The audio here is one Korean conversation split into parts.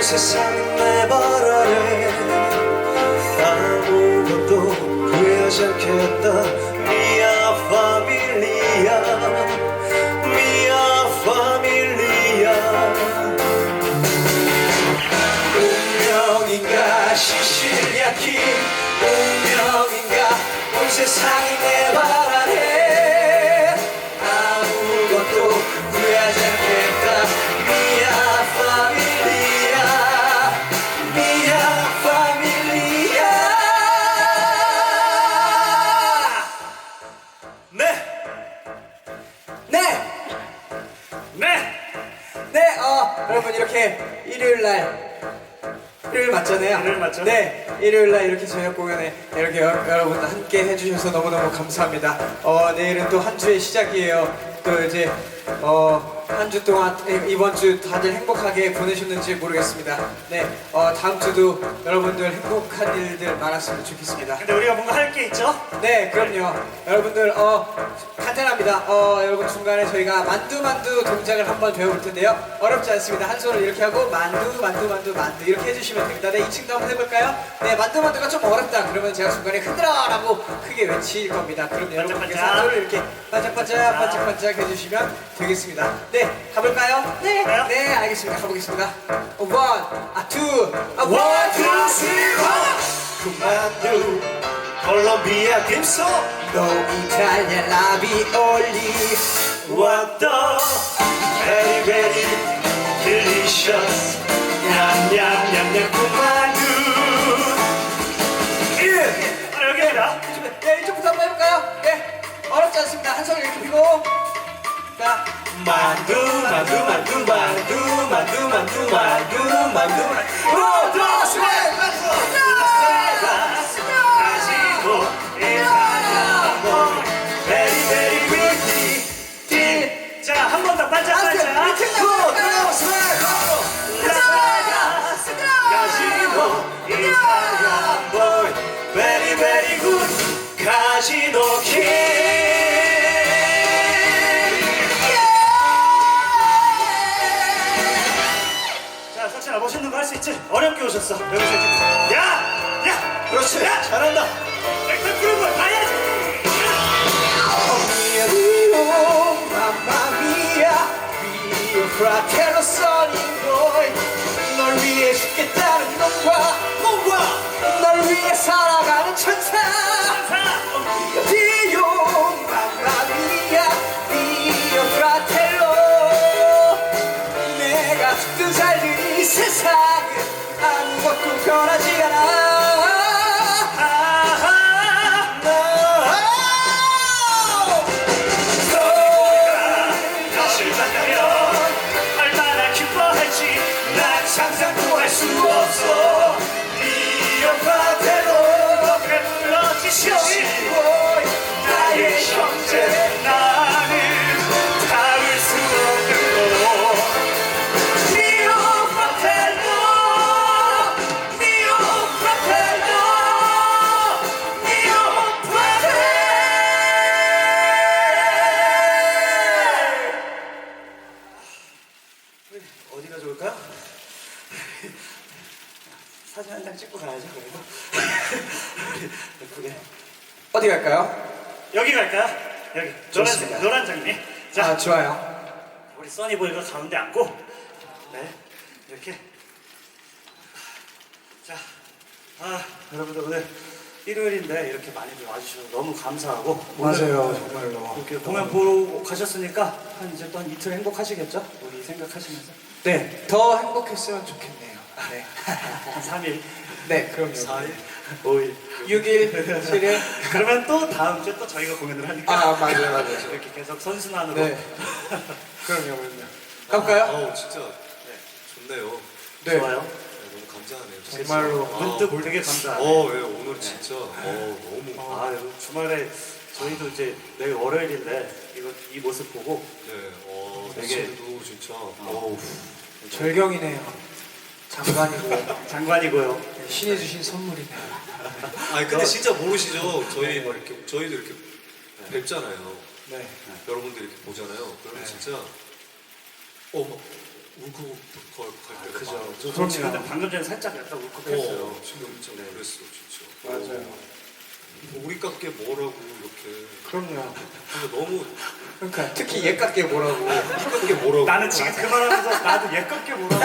세상 내발 아래 아무것도 후회하지 않겠다. 미아 파밀리아 미아 파밀리아. 운명인가 시실리아키 운명인가 온 세상이 내발아 네! 네, 어, 여러분 이렇게 일요일 날 일요일 맞잖아요. 일요일 맞죠? 네, 일요일 날 이렇게 저녁 공연에 이렇게 여, 여러분 함께 해주셔서 너무너무 감사합니다. 어, 내일은 또 한 주의 시작이에요. 또 이제 어, 한 주 동안 이- 이번 주 다들 행복하게 보내셨는지 모르겠습니다. 네, 어, 다음 주도 여러분들 행복한 일들 많았으면 좋겠습니다. 근데 우리가 뭔가 할 게 있죠? 네, 그럼요. 여러분들, 어, 간단합니다. 어, 여러분 중간에 저희가 만두 만두 동작을 한번 배워볼 텐데요. 어렵지 않습니다. 한 손을 이렇게 하고 만두 만두 만두 만두 이렇게 해주시면 됩니다. 네, 2층도 한번 해볼까요? 네, 만두 만두가 좀 어렵다. 그러면 제가 중간에 흔들어라고 크게 외칠 겁니다. 그럼 여러분께서 한 손을 이렇게 반짝반짝 반짝반짝 해주시면 되겠습니다. 네, 가볼까요? 네, 가요? 네, 알겠습니다. 가보겠습니다. 원, 아, 투, 아, 원, 원, 투, 투, 쓰리. 그만두 콜롬비아 딤섬 너 이탈리아 라비올리 왔다 베리 베리 딜리셔스 냠냠냠냠 그만두 예! 아, 여기입니다 네 이쪽부터 한번 해볼까요? 네 어렵지 않습니다 한 손을 이렇게 자 만두 만두 만두 만두 만두 만두 만두 만두. 로드스웨이 가지고 일 오셨어. 여기서 야! 야! 그렇지. 야! 잘한다. 액션 부른 거 봐야지. Sono boy 널 위해 죽겠다는 놈과 몽과 널 위해 살아가는 천사 mamma mia, Rio fratello 내가 죽든 살든 이 세상 この力 어디가 좋을까요? 사진 한 장 찍고 가야죠 그래도. 예쁘게. 어디 갈까요? 여기 갈까요? 여기. 좋습니다. 노란, 노란 장미. 자. 아 좋아요. 우리 써니보이가 가운데 앉고. 네. 이렇게. 자. 아, 여러분들 오늘 일요일인데 이렇게 많이들 와주셔서 너무 감사하고 맞아요 정말로. 이렇게 공연 보러 가셨으니까 한 이제 또 한 이틀 행복하시겠죠? 우리 생각하시면서? 네더 행복했으면 좋겠네요. 네, 한 3일. 네 그럼요. 4일. 5일. 6일 7일. 그러면 또 다음 주에 또 저희가 공연을 하니까 아 맞아요 맞아요. 이렇게 계속 선순환으로. 네. 그럼요 그럼요. 가볼까요? 아 우 진짜. 좋네요. 네. 좋아요 네. 진짜. 정말로 아, 문득 되게 감사해요 어, 예, 오늘 진짜 어, 너무 아, 여러분, 주말에 저희도 이제 내일 월요일인데 이거 이 모습 보고 네, 어, 되게- 되게도 진짜 어우 절경이네요 장관이고 장관이고요. 신이 주신 선물이네요 아니 근데 진짜 모르시죠? 저희 막 이렇게 저희도 이렇게 뵙잖아요. 네 여러분들 이렇게 보잖아요. 그러면 네. 진짜 어머 울컥 걸 때가 그죠. 많아요. 저 그럼요. 지금 방금 전에 살짝 약간 울컥했어요. 어, 지금 진짜 그랬어 진짜. 맞아요. 뭐 우리 깎게 뭐라고 이렇게. 그럼요. 근데 너무 그러니까 특히 얘 깎게 뭐라고. 깎게 뭐라고. 나는 지금 그 말하면서 나도 예껍게 뭐라고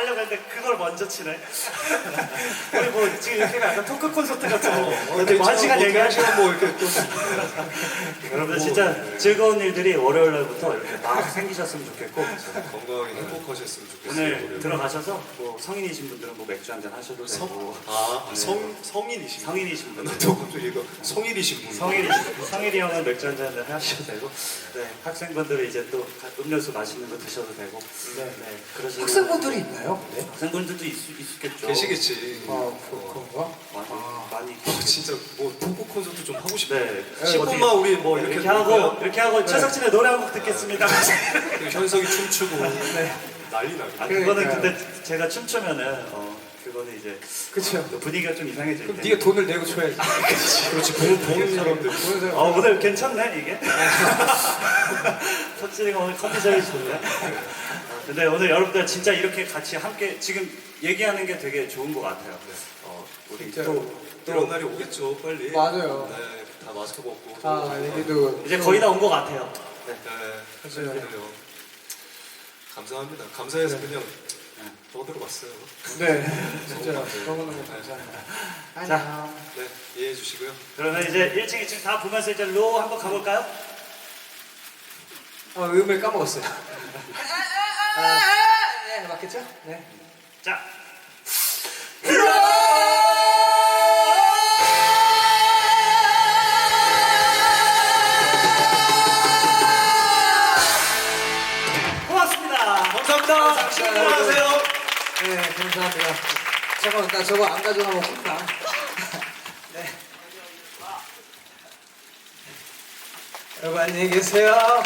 하려고 했는데 그걸 먼저 치네. 우리 뭐 지금 이렇게 약간 토크 콘서트 같은 거. 어디 뭐한 시간 얘기하시고 시간 뭐 이렇게 또. 여러분들 진짜 즐거운 일들이 월요일 날부터 이렇게 막 생기셨으면 좋겠고. 건강하게 행복하셨으면 좋겠어요. 오늘 월요일. 들어가셔서 뭐 성인이신 분들은 뭐 맥주 한잔 하셔도 성, 되고. 아, 성, 성인이신 성인이신 분들. 또 갑자기 얘가 성인이신 분. 성일이 성일이 형은 맥주 한잔 하셔도 되고. 네 학생분들은 이제 또 음료수 맛있는 거 드셔도 되고. 네, 네 그러시면 학생분들이 있나요? 네. 학생분들도 있, 있겠죠 계시겠지. 아, 그, 그런가? 많이 아. 많이 어, 진짜 뭐 토크 콘서트 좀 하고 싶네. 네 10분만 우리 뭐 이렇게, 이렇게 하고 볼까요? 이렇게 하고 최석진의 노래 한 곡 듣겠습니다. 그리고 현석이 춤추고 난리 나게. 아 그거는 그러니까요. 근데 제가 춤추면은 어 그거는 이제 그쵸. 분위기가 좀 이상해질 그럼 때. 네가 돈을 내고 쳐야지. 그렇지 보는 보는 사람들. 보는 사람. 어 오늘 괜찮네 이게. 석진이가 오늘 컨디션이 좋네. 어, 근데 오늘 여러분들 진짜 이렇게 같이 함께 지금 얘기하는 게 되게 좋은 것 같아요. 어, 우리 진짜로. 또 이런 날이 오겠죠 빨리. 맞아요. 네, 다 마스크 벗고. 아, 얘기도. 이제 거의 다 온 것 같아요. 네. 네. 그래요. 감사합니다. 감사해서 그냥 떠들어 봤어요. 네. 진짜 너무너무 감사합니다. 안녕. 네, 이해해 주시고요. 그러면 이제 1층, 2층 다 보면서 이제 로 한번 가볼까요? 어, 음을 까먹었어요. 아, 네, 맞겠죠? 네. 자. 고맙습니다. 감사합니다. 출근하세요. 네, 감사합니다. 잠깐만, 나 저거 안 가져가면 혼나. 네. 여러분 안녕히 계세요.